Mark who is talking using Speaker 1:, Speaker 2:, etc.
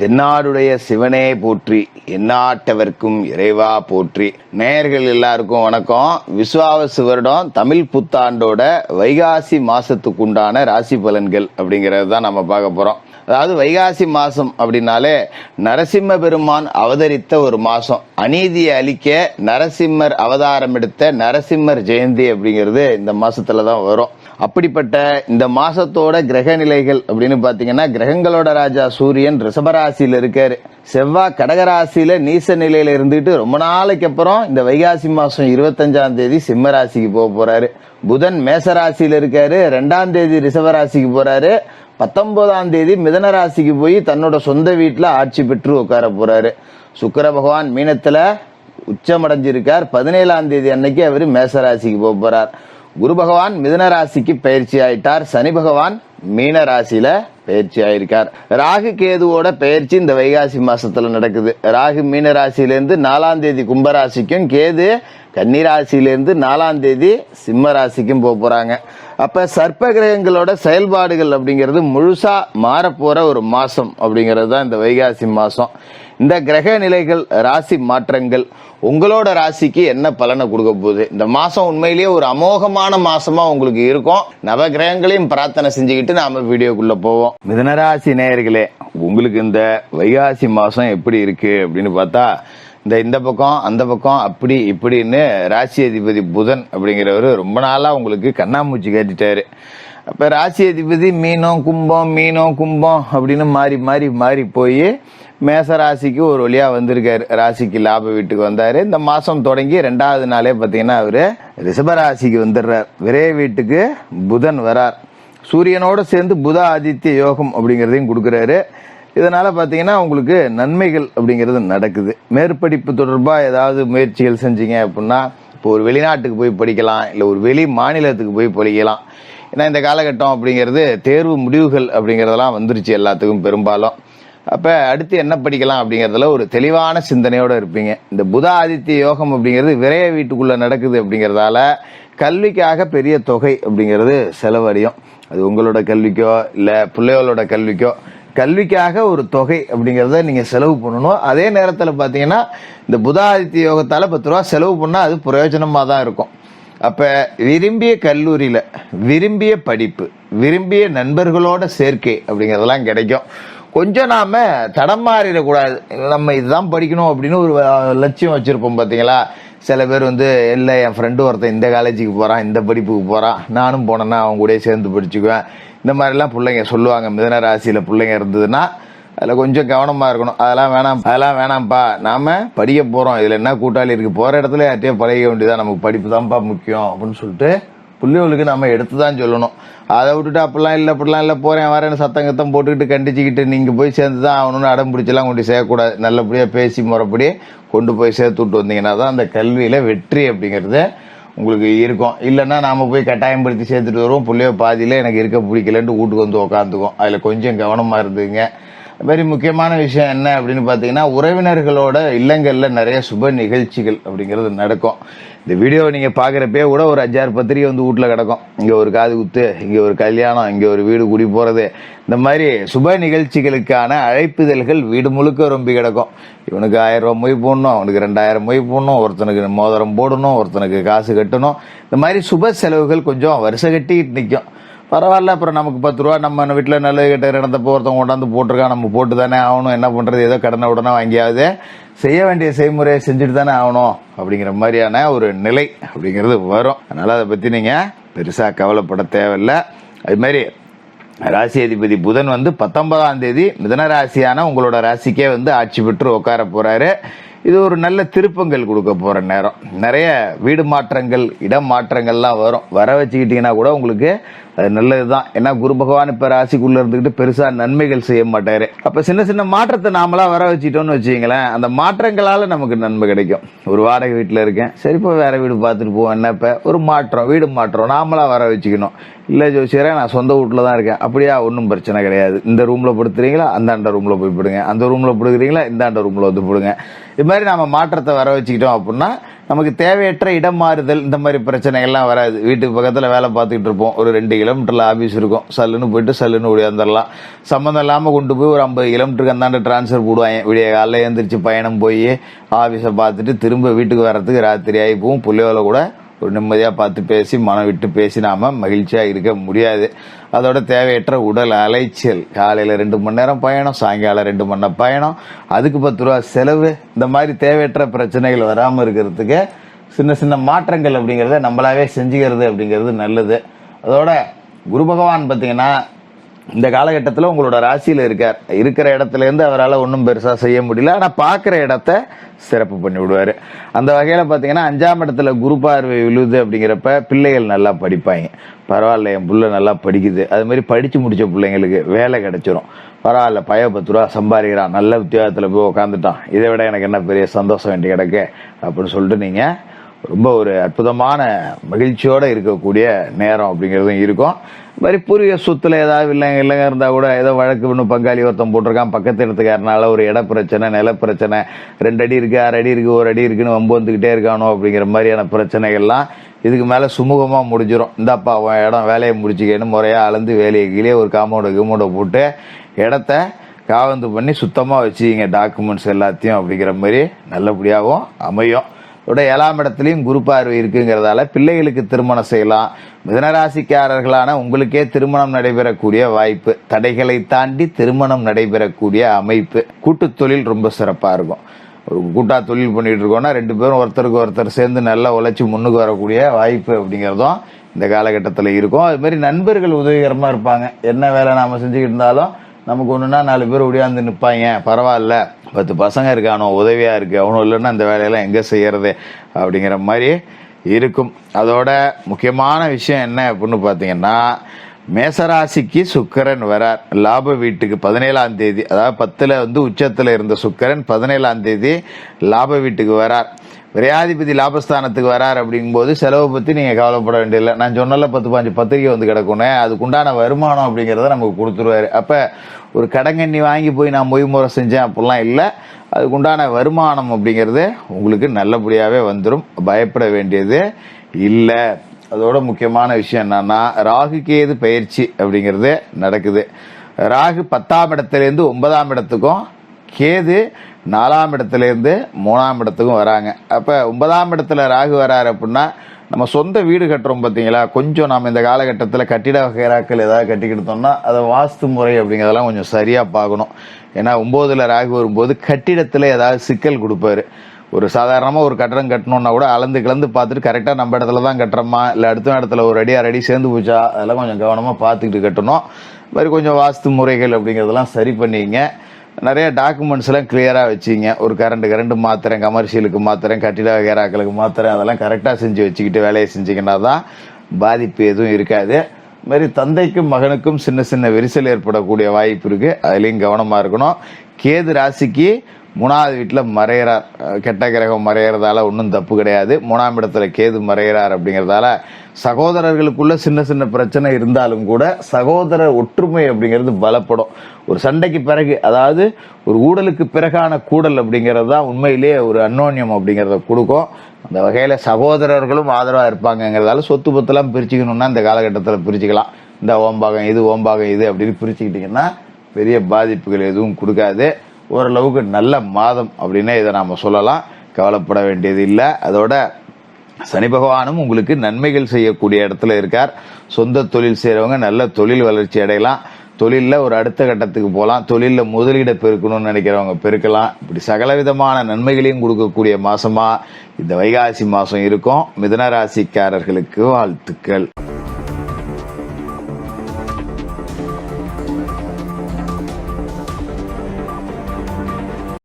Speaker 1: தென்னாடுடைய சிவனே போற்றி எந்நாட்டவர்க்கும் இறைவா போற்றி. நேயர்கள் எல்லாருக்கும் வணக்கம். விஸ்வாவசு வருடம் தமிழ் புத்தாண்டோட வைகாசி மாசத்துக்கு உண்டான ராசி பலன்கள் அப்படிங்கிறது தான் நம்ம பார்க்க போறோம். அதாவது வைகாசி மாசம் அப்படின்னாலே நரசிம்ம பெருமான் அவதரித்த ஒரு மாசம். அநீதியை அழிக்க நரசிம்மர் அவதாரம் எடுத்த நரசிம்மர் ஜெயந்தி அப்படிங்கிறது இந்த மாசத்துல தான் வரும். அப்படிப்பட்ட இந்த மாசத்தோட கிரக நிலைகள் அப்படின்னு பாத்தீங்கன்னா கிரகங்களோட ராஜா சூரியன் ரிஷபராசியில இருக்காரு. செவ்வாய் கடகராசியில நீச நிலையில இருந்துட்டு ரொம்ப நாளைக்கு அப்புறம் இந்த வைகாசி மாசம் இருபத்தஞ்சாம் தேதி சிம்ம ராசிக்கு போக போறாரு. புதன் மேசராசியில இருக்காரு. ரெண்டாம் தேதி ரிஷபராசிக்கு போறாரு. பத்தொன்பதாம் தேதி மிதன ராசிக்கு போய் தன்னோட சொந்த வீட்டில் ஆட்சி பெற்று உட்கார போறாரு. சுக்கர பகவான் மீனத்துல உச்சமடைஞ்சிருக்கார். பதினேழாம் தேதி அன்னைக்கு அவர் மேசராசிக்கு போக போறார். குரு பகவான் மிதன ராசிக்கு பயிற்சி ஆயிட்டார். சனி பகவான் மீன ராசியில பயிற்சி ஆயிருக்கார். ராகு கேதுவோட பயிற்சி இந்த வைகாசி மாசத்துல நடக்குது. ராகு மீன ராசியிலேருந்து நாலாம் தேதி கும்பராசிக்கும் கேது கன்னிராசியிலேருந்து நாலாம் தேதி சிம்ம ராசிக்கும் போக போறாங்க. அப்ப சர்ப்ப கிரகங்களோட செயல்பாடுகள் அப்படிங்கிறது முழுசா மாறப்போற ஒரு மாசம் அப்படிங்கிறது தான் இந்த வைகாசி மாசம். இந்த கிரக நிலைகள் ராசி மாற்றங்கள் உங்களோட ராசிக்கு என்ன பலனை கொடுக்க போகுது? இந்த மாசம் உண்மையிலேயே ஒரு அமோகமான மாசமா உங்களுக்கு இருக்கும். நவ கிரகங்களையும் பிரார்த்தனை செஞ்சுக்கிட்டு நாம வீடியோக்குள்ள போவோம். மிதனராசி நேயர்களே உங்களுக்கு இந்த வைகாசி மாசம் எப்படி இருக்கு அப்படின்னு பார்த்தா இந்த இந்த பக்கம் அந்த பக்கம் அப்படி இப்படின்னு ராசி அதிபதி புதன் அப்படிங்கிறவர் ரொம்ப நாளா உங்களுக்கு கண்ணாமூச்சி காட்டிட்டாரு. அப்ப ராசி அதிபதி மீனம் கும்பம் மீனம் கும்பம் அப்படின்னு மாறி மாறி மாறி போய் மேச ராசிக்கு ஒரு வழியா வந்திருக்காரு. ராசிக்கு லாப வீட்டுக்கு வந்தாரு. இந்த மாசம் தொடங்கி ரெண்டாவது நாளே பாத்தீங்கன்னா அவரு ரிஷபராசிக்கு வந்துடுறார். விரைய வீட்டுக்கு புதன் வரார். சூரியனோட சேர்ந்து புத ஆதித்ய யோகம் அப்படிங்கிறதையும் கொடுக்குறாரு. இதனால பாத்தீங்கன்னா உங்களுக்கு நன்மைகள் அப்படிங்கிறது நடக்குது. மேற்படிப்பு தொடர்பா ஏதாவது முயற்சிகள் செஞ்சீங்க அப்படின்னா இப்போ ஒரு வெளிநாட்டுக்கு போய் படிக்கலாம் இல்லை ஒரு வெளி மாநிலத்துக்கு போய் படிக்கலாம். ஏன்னா இந்த காலகட்டம் அப்படிங்கிறது தேர்வு முடிவுகள் அப்படிங்கிறதெல்லாம் வந்துருச்சு எல்லாத்துக்கும் பெரும்பாலும். அப்போ அடுத்து என்ன படிக்கலாம் அப்படிங்கறதுல ஒரு தெளிவான சிந்தனையோடு இருப்பீங்க. இந்த புத ஆதித்ய யோகம் அப்படிங்கிறது விரைய வீட்டுக்குள்ளே நடக்குது அப்படிங்கிறதால கல்விக்காக பெரிய தொகை அப்படிங்கிறது செலவழியும். அது உங்களோட கல்விக்கோ இல்லை பிள்ளைகளோட கல்விக்கோ. கல்விக்காக ஒரு தொகை அப்படிங்கிறத நீங்கள் செலவு பண்ணணும். அதே நேரத்தில் பார்த்தீங்கன்னா இந்த புத ஆதித்ய யோகத்தால் பத்து ரூபா செலவு பண்ணால் அது பிரயோஜனமாக தான் இருக்கும். அப்போ விரும்பிய கல்லூரியில் விரும்பிய படிப்பு விரும்பிய நண்பர்களோட சேர்க்கை அப்படிங்கிறதெல்லாம் கிடைக்கும். கொஞ்சம் நாம தடமாறிடக்கூடாது நம்ம இதுதான் படிக்கணும் அப்படின்னு ஒரு லட்சியம் வச்சுருப்போம் பார்த்தீங்களா சில பேர் வந்து இல்லை என் ஃப்ரெண்டு ஒருத்தன் இந்த காலேஜுக்கு போகிறான் இந்த படிப்புக்கு போகிறான் நானும் போனேன்னா அவங்க கூட சேர்ந்து படிச்சுக்குவேன். இந்த மாதிரிலாம் பிள்ளைங்க சொல்லுவாங்க. மிதன ராசியில் பிள்ளைங்க இருந்ததுன்னா அதில் கொஞ்சம் கவனமாக இருக்கணும். அதெல்லாம் வேணாம் அதெல்லாம் வேணாம்ப்பா. நாம படிக்க போகிறோம் இதில் என்ன கூட்டாளி இருக்கு? போகிற இடத்துல யார்ட்டையே பழக வேண்டியதான் நமக்கு படிப்பு தான்ப்பா முக்கியம் அப்படின்னு சொல்லிட்டு பிள்ளைகளுக்கு நம்ம எடுத்து தான் சொல்லணும். அதை விட்டுட்டு அப்படிலாம் இல்லை அப்படிலாம் இல்லை போகிறேன் வரேன்னு சத்தம் கத்தம் போட்டுக்கிட்டு கண்டிச்சுக்கிட்டு நீங்கள் போய் சேர்ந்து தான் ஆகணும்னு அடம் பிடிச்செல்லாம் கொண்டு சேர்க்கக்கூடாது. நல்லபடியாக பேசி முறைப்படி கொண்டு போய் சேர்த்து விட்டு வந்தீங்கன்னா தான் அந்த கல்வியில் வெற்றி அப்படிங்கிறது உங்களுக்கு இருக்கும். இல்லைன்னா நாம போய் கட்டாயப்படுத்தி சேர்த்துட்டு வருவோம். பிள்ளைய பாதியில எனக்கு இருக்க பிடிக்கலன்ட்டு வீட்டுக்கு வந்து உக்காந்துக்கும் அதில் கொஞ்சம் கவனமாக இருந்துங்க. வெரி முக்கியமான விஷயம் என்ன அப்படின்னு பார்த்தீங்கன்னா உறவினர்களோட இல்லங்களில் நிறைய சுப நிகழ்ச்சிகள் அப்படிங்கிறது நடக்கும். இந்த வீடியோ நீங்கள் பார்க்குறப்பே கூட ஒரு அஞ்சாறு பத்திரிகை வந்து வீட்டில் கிடக்கும். இங்கே ஒரு காது குத்து இங்கே ஒரு கல்யாணம் இங்கே ஒரு வீடு குடி போகிறது இந்த மாதிரி சுப நிகழ்ச்சிகளுக்கான அழைப்புதல்கள் வீடு முழுக்க ரொம்ப கிடக்கும். இவனுக்கு ஆயிரம் ரூபாய் மொய் போடணும் அவனுக்கு ரெண்டாயிரம் மொய் போடணும் ஒருத்தனுக்கு மோதிரம் போடணும் ஒருத்தனுக்கு காசு கட்டணும். இந்த மாதிரி சுப செலவுகள் கொஞ்சம் வருஷ கட்டிக்கிட்டு நிற்கும் பரவாயில்ல அப்புறம் நமக்கு பத்து ரூபா நம்ம வீட்டில் நல்ல கிட்ட நடந்தப்போ ஒருத்தன் கொண்டாந்து போட்டிருக்கான் நம்ம போட்டு தானே ஆகணும் என்ன பண்ணுறது ஏதோ கடனை உடனே வாங்கியாவது செய்ய வேண்டிய செய்முறையை செஞ்சுட்டு தானே ஆகணும் அப்படிங்கிற மாதிரியான ஒரு நிலை அப்படிங்கிறது வரும். அதனால் அதை பற்றி நீங்கள் பெருசாக கவலைப்பட தேவையில்லை. அது மாதிரி ராசி அதிபதி புதன் வந்து பத்தொன்பதாம் தேதி மிதன ராசியான உங்களோட ராசிக்கே வந்து ஆட்சி பெற்று உட்கார போறாரு. இது ஒரு நல்ல திருப்பங்கள் கொடுக்க போற நேரம். நிறைய வீடு மாற்றங்கள் இடம் மாற்றங்கள்லாம் வரும். வர வச்சுக்கிட்டீங்கன்னா கூட உங்களுக்கு அது நல்லதுதான். ஏன்னா குரு பகவான் இப்போ ராசிக்குள்ளே இருந்துக்கிட்டு பெருசாக நன்மைகள் செய்ய மாட்டார். அப்போ சின்ன சின்ன மாற்றத்தை நாமளாக வர வச்சுட்டோம்னு வச்சுங்களேன் அந்த மாற்றங்களால் நமக்கு நன்மை கிடைக்கும். ஒரு வாடகை வீட்டில் இருக்கேன். சரி இப்போ வேற வீடு பார்த்துட்டு போவோம். என்ன இப்போ? ஒரு மாற்றம் வீடு மாற்றம் நாமளாக வர வச்சுக்கணும். இல்லை ஜோசியரே நான் சொந்த வீட்டில் தான் இருக்கேன். அப்படியா? ஒன்றும் பிரச்சனை கிடையாது. இந்த ரூமில் படுத்துறீங்களா? அந்தாண்ட ரூமில் போய் போடுங்க. அந்த ரூமில் படுக்கிறீங்களா? இந்தாண்ட ரூமில் வந்து போடுங்க. இது மாதிரி நம்ம மாற்றத்தை வர வச்சுக்கிட்டோம் அப்படின்னா நமக்கு தேவையற்ற இடம் மாறுதல் இந்த மாதிரி பிரச்சனைகள்லாம் வராது. வீட்டுக்கு பக்கத்தில் வேலை பார்த்துக்கிட்டு இருப்போம். ஒரு ரெண்டு கிலோமீட்டரில் ஆஃபீஸ் இருக்கும். சல்லுன்னு போயிட்டு சல்லுன்னு ஓடியாந்துடலாம் சம்மந்தம் இல்லாமல் கொண்டு போய் ஒரு ஐம்பது கிலோமீட்டருக்கு அந்தாண்ட டிரான்ஸ்ஃபர் போடுவாங்க. விடிய காலையில் எழுந்திரிச்சு பயணம் போய் ஆஃபீஸை பார்த்துட்டு திரும்ப வீட்டுக்கு வர்றதுக்கு ராத்திரி ஆகி போகும். புள்ளியோல கூட ஒரு நிம்மதியாக பார்த்து பேசி மனம் விட்டு பேசி நாம் மகிழ்ச்சியாக இருக்க முடியாது. அதோட தேவையற்ற உடல் அலைச்சல். காலையில் ரெண்டு மணி நேரம் பயணம் சாயங்காலம் ரெண்டு மணி நேரம் பயணம். அதுக்கு பத்து ரூபா செலவு. இந்த மாதிரி தேவையற்ற பிரச்சனைகள் வராமல் இருக்கிறதுக்கு சின்ன சின்ன மாற்றங்கள் அப்படிங்கிறத நம்மளாவே செஞ்சுக்கிறது அப்படிங்கிறது நல்லது. அதோட குரு பகவான் பார்த்தீங்கன்னா இந்த காலகட்டத்தில் உங்களோட ராசியில் இருக்கார் இருக்கிற இடத்துல இருந்து அவரால் ஒன்றும் பெருசாக செய்ய முடியல. ஆனால் பார்க்குற இடத்த சிறப்பு பண்ணி விடுவார். அந்த வகையில் பார்த்தீங்கன்னா அஞ்சாம் இடத்துல குரு பார்வை விழுது அப்படிங்கிறப்ப பிள்ளைகள் நல்லா படிப்பாங்க. பரவாயில்ல என் புள்ள நல்லா படிக்குது. அது மாதிரி படித்து முடித்த பிள்ளைங்களுக்கு வேலை கிடைச்சிரும். பரவாயில்ல பய பத்து ரூபா சம்பாதிக்கிறான் நல்ல உத்தியோகத்தில் போய் உட்காந்துட்டான் இதை விட எனக்கு என்ன பெரிய சந்தோஷம் வேண்டி கிடக்கு? அப்படின்னு சொல்லிட்டு நீங்கள் ரொம்ப ஒரு அற்புதமான மகிழ்ச்சியோடு இருக்கக்கூடிய நேரம் அப்படிங்கிறதும் இருக்கும். இது மாதிரி பூர்வீக சொத்துல ஏதாவது இல்லைங்க இல்லைங்க இருந்தால் கூட ஏதோ வழக்கு ஒன்று பங்காளி ஒருத்தன் போட்டிருக்கான். பக்கத்து இடத்துக்காரனால ஒரு இட பிரச்சனை நில பிரச்சனை ரெண்டு அடி இருக்குது ஆறு அடி இருக்குது ஒரு அடி இருக்குன்னு வம்பு வந்துக்கிட்டே இருக்கானோ அப்படிங்கிற மாதிரியான பிரச்சனைகள்லாம் இதுக்கு மேலே சுமூகமாக முடிஞ்சிடும் இந்தாப்பா அவன் இடம் வேலையை முடிச்சுக்கன்னு முறையாக அளந்து வேலையை கீழே ஒரு காம்பவுண்டை கிமௌண்டை போட்டு இடத்த காவந்து பண்ணி சுத்தமாக வச்சுக்கிங்க டாக்குமெண்ட்ஸ் எல்லாத்தையும் அப்படிங்கிற மாதிரி நல்லபடியாகவும் அமையும். உடைய ஏழாம் இடத்துலையும் குரு பார்வை இருக்குங்கிறதால பிள்ளைகளுக்கு திருமணம் செய்யலாம். மிதனராசிக்காரர்களான உங்களுக்கே திருமணம் நடைபெறக்கூடிய வாய்ப்பு. தடைகளை தாண்டி திருமணம் நடைபெறக்கூடிய அமைப்பு. கூட்டு தொழில் ரொம்ப சிறப்பாக இருக்கும். ஒரு கூட்டா தொழில் பண்ணிட்டு இருக்கோம்னா ரெண்டு பேரும் ஒருத்தருக்கு ஒருத்தர் சேர்ந்து நல்லா உழைச்சி முன்னுக்கு வரக்கூடிய வாய்ப்பு அப்படிங்கிறதும் இந்த காலகட்டத்தில் இருக்கும். அது மாதிரி நண்பர்கள் உதவிகரமாக இருப்பாங்க. என்ன வேலை நாம செஞ்சுக்கிட்டு இருந்தாலும் நமக்கு ஒன்றுனா நாலு பேர் ஒடியாந்து நிற்பாங்க பரவாயில்ல. பத்து பசங்க இருக்கானோ உதவியாக இருக்குது அவனும் இல்லைன்னா இந்த வேலையெல்லாம் எங்கே செய்கிறது அப்படிங்கிற மாதிரி இருக்கும். அதோட முக்கியமான விஷயம் என்ன அப்படின்னு பார்த்தீங்கன்னா மேசராசிக்கு சுக்கரன் வரார். லாப வீட்டுக்கு பதினேழாம் தேதி அதாவது பத்தில் வந்து உச்சத்தில் இருந்த சுக்கரன் பதினேழாம் தேதி லாப வீட்டுக்கு வரார். விரையாதிபதி லாபஸ்தானத்துக்கு வரார் அப்படிங்கும்போது செலவை பற்றி நீங்கள் கவலைப்பட வேண்டியதில்லை. நான் சொன்னல பத்து பாஞ்சு பத்திரிக்கை வந்து கிடக்குனே அதுக்குண்டான வருமானம் அப்படிங்கிறத நமக்கு கொடுத்துருவாரு. அப்போ ஒரு கடங்கண்ணி வாங்கி போய் நான் மொய் முறை செஞ்சேன் அப்படிலாம் இல்லை. அதுக்குண்டான வருமானம் அப்படிங்கிறது உங்களுக்கு நல்லபடியாகவே வந்துடும் பயப்பட வேண்டியது இல்லை. அதோட முக்கியமான விஷயம் என்னன்னா ராகு கேது பயிற்சி அப்படிங்கிறது நடக்குது. ராகு பத்தாம் இடத்துலேருந்து ஒன்பதாம் இடத்துக்கும் கேது நாலாம் இடத்துலேருந்து மூணாம் இடத்துக்கும் வராங்க. அப்போ ஒன்பதாம் இடத்துல ராகு வராரு அப்படின்னா நம்ம சொந்த வீடு கட்டுறோம் பார்த்தீங்களா? கொஞ்சம் நம்ம இந்த காலகட்டத்தில் கட்டிட வகைராக்கள் ஏதாவது கட்டிக்கிட்டோம்னா அதை வாஸ்து முறை அப்படிங்கிறதெல்லாம் கொஞ்சம் சரியாக பார்க்கணும். ஏன்னா ஒம்போதில் ராகு வரும்போது கட்டிடத்தில் ஏதாவது சிக்கல் கொடுப்பாரு. ஒரு சாதாரணமாக ஒரு கட்டடம் கட்டணும்னா கூட அளந்து கலந்து பார்த்துட்டு கரெக்டாக நம்ம இடத்துல தான் கட்டுறோமா? இல்லை அடுத்த இடத்துல ஒரு அடி அரை அடி சேர்ந்து போச்சா? அதெல்லாம் கொஞ்சம் கவனமாக பார்த்துக்கிட்டு கட்டணும். மாதிரி கொஞ்சம் வாஸ்து முறைகள் அப்படிங்கிறதெல்லாம் சரி பண்ணிங்க நிறைய டாக்குமெண்ட்ஸ் எல்லாம் கிளியராக வச்சிங்க. ஒரு கரண்ட் கரண்ட் மாத்திரம் கமர்ஷியலுக்கு மாத்திரம் கட்டிட வகைராக்களுக்கு மாத்திரம் அதெல்லாம் கரெக்டாக செஞ்சு வச்சுக்கிட்டு வேலையை செஞ்சீங்கன்னா தான் பாதிப்பு எதுவும் இருக்காது. இது மாதிரி தந்தைக்கும் மகனுக்கும் சின்ன சின்ன விரிசல் ஏற்படக்கூடிய வாய்ப்பு இருக்கு. அதுலேயும் கவனமாக இருக்கணும். கேது ராசிக்கு மூணாவது வீட்டில் மறையிறார் கெட்ட கிரகம் மறையிறதால ஒன்றும் தப்பு கிடையாது. மூணாம் இடத்துல கேது மறையிறார் அப்படிங்கிறதால சகோதரர்களுக்குள்ள சின்ன சின்ன பிரச்சனை இருந்தாலும் கூட சகோதர ஒற்றுமை அப்படிங்கிறது பலப்படும். ஒரு சண்டைக்கு பிறகு அதாவது ஒரு ஊடலுக்கு பிறகான கூடல் அப்படிங்கிறது தான் உண்மையிலேயே ஒரு அன்னோன்யம் அப்படிங்கிறத கொடுக்கும். அந்த வகையில் சகோதரர்களும் ஆதரவாக இருப்பாங்கங்கிறதால சொத்து பத்தெல்லாம் பிரிச்சுக்கணும்னா இந்த காலகட்டத்தில் பிரிச்சுக்கலாம். இந்த ஓம்பாகம் இது ஓம்பாகம் இது அப்படின்னு பிரிச்சுக்கிட்டிங்கன்னா பெரிய பாதிப்புகள் எதுவும் கொடுக்காது. ஓரளவுக்கு நல்ல மாதம் அப்படின்னே இதை நாம் சொல்லலாம். கவலைப்பட வேண்டியது இல்லை. அதோட சனி பகவானும் உங்களுக்கு நன்மைகள் செய்யக்கூடிய இடத்துல இருக்கார். சொந்த தொழில் செய்கிறவங்க நல்ல தொழில் வளர்ச்சி அடையலாம். தொழிலில் ஒரு அடுத்த கட்டத்துக்கு போகலாம் தொழிலில் முதலீடை பெருக்கணும்னு நினைக்கிறவங்க பெருக்கலாம். இப்படி சகலவிதமான நன்மைகளையும் கொடுக்கக்கூடிய மாதமாக இந்த வைகாசி மாதம் இருக்கும். மிதன ராசிக்காரர்களுக்கு வாழ்த்துக்கள்.